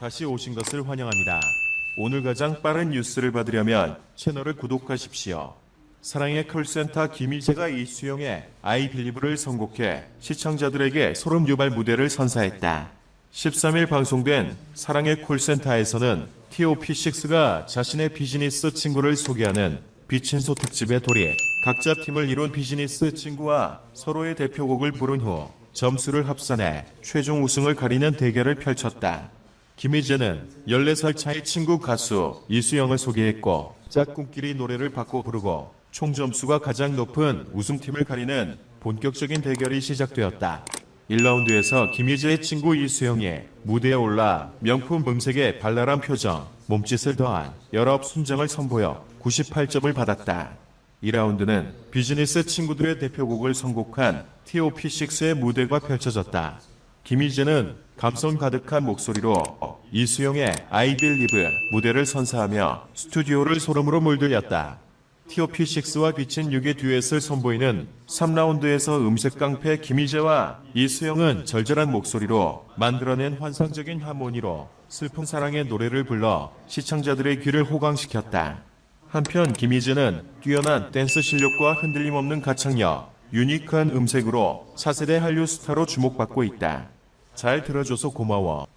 다시 오신 것을 환영합니다. 오늘 가장 빠른 뉴스를 받으려면 채널을 구독하십시오. 사랑의 콜센터 김희재가 이수영의 아이 빌리브를 선곡해 시청자들에게 소름 유발 무대를 선사했다. 13일 방송된 사랑의 콜센터에서는 TOP6가 자신의 비즈니스 친구를 소개하는 비친소 특집에 돌입 각자 팀을 이룬 비즈니스 친구와 서로의 대표곡을 부른 후 점수를 합산해 최종 우승을 가리는 대결을 펼쳤다. 김희재는 14살 차이 친구 가수 이수영을 소개했고 짝꿍끼리 노래를 바꿔 부르고 총 점수가 가장 높은 우승팀을 가리는 본격적인 대결이 시작되었다. 1라운드에서 김희재의 친구 이수영이 무대에 올라 명품 음색의 발랄한 표정, 몸짓을 더한 여러 순정을 선보여 98점을 받았다. 2라운드는 비즈니스 친구들의 대표곡을 선곡한 TOP6의 무대가 펼쳐졌다. 김희재는 감성 가득한 목소리로 이수영의 Believe 무대를 선사하며 스튜디오를 소름으로 물들였다. TOP6와 비친 6의 듀엣을 선보이는 3라운드에서 음색 깡패 김희재와 이수영은 절절한 목소리로 만들어낸 환상적인 하모니로 슬픈 사랑의 노래를 불러 시청자들의 귀를 호강시켰다. 한편 김희재는 뛰어난 댄스 실력과 흔들림 없는 가창력, 유니크한 음색으로 차세대 한류 스타로 주목받고 있다. 잘 들어줘서 고마워.